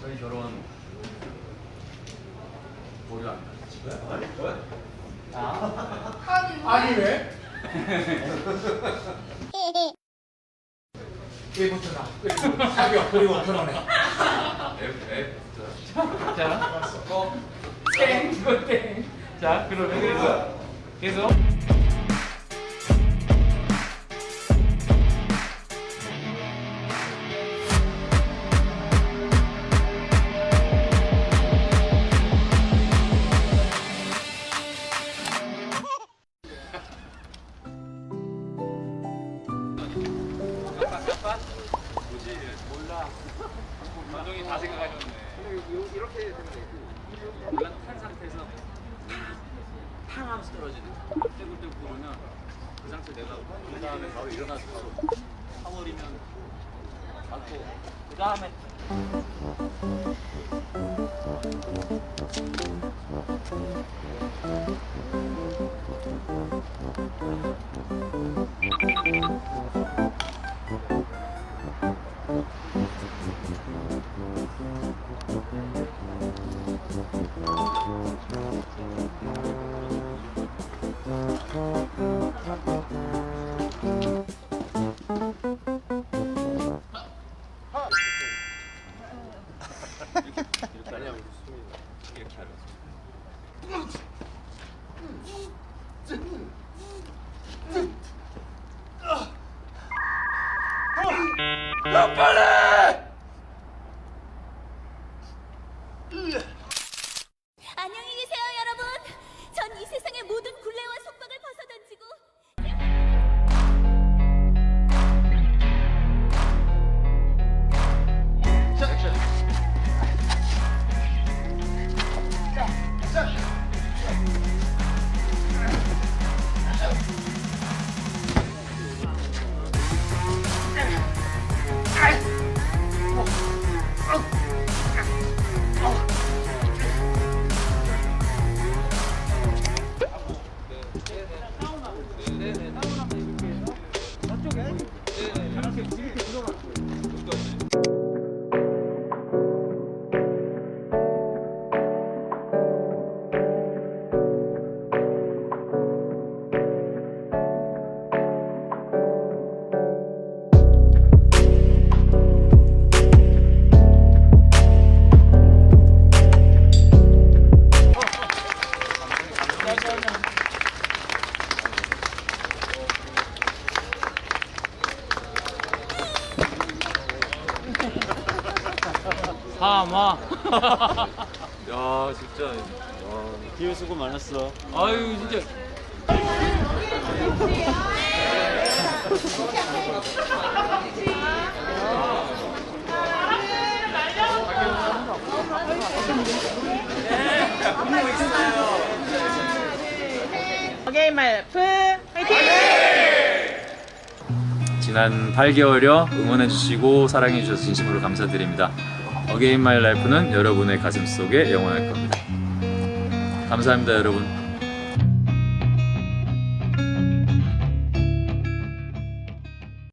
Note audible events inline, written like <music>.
저희 결혼 보류 안 아니 왜? 일부터 나 그리고 사겨 그리고 결혼해 F F 자, 어, 땡, 이거 땡. 자, 그러면 계속, 계속. 감독이 다 생각하셨네. 이렇게 되면 되고. 이건 탄 상태에서 탕 하면서 떨어지는 거야. 떼굴떼굴 부르면 그 상태 내가 그 다음에 바로 일어나서 바로 파버리면 맞고 그 다음에 Thank you. 안녕 삼화. <laughs> 야 진짜 기회 수고 많았어. 아유 진짜. 게임 말프 화이팅! 지난 8개월여 응원해주시고 사랑해주셔서 진심으로 감사드립니다. 어게인 마이 라이프는 여러분의 가슴 속에 영원할 겁니다. 감사합니다, 여러분.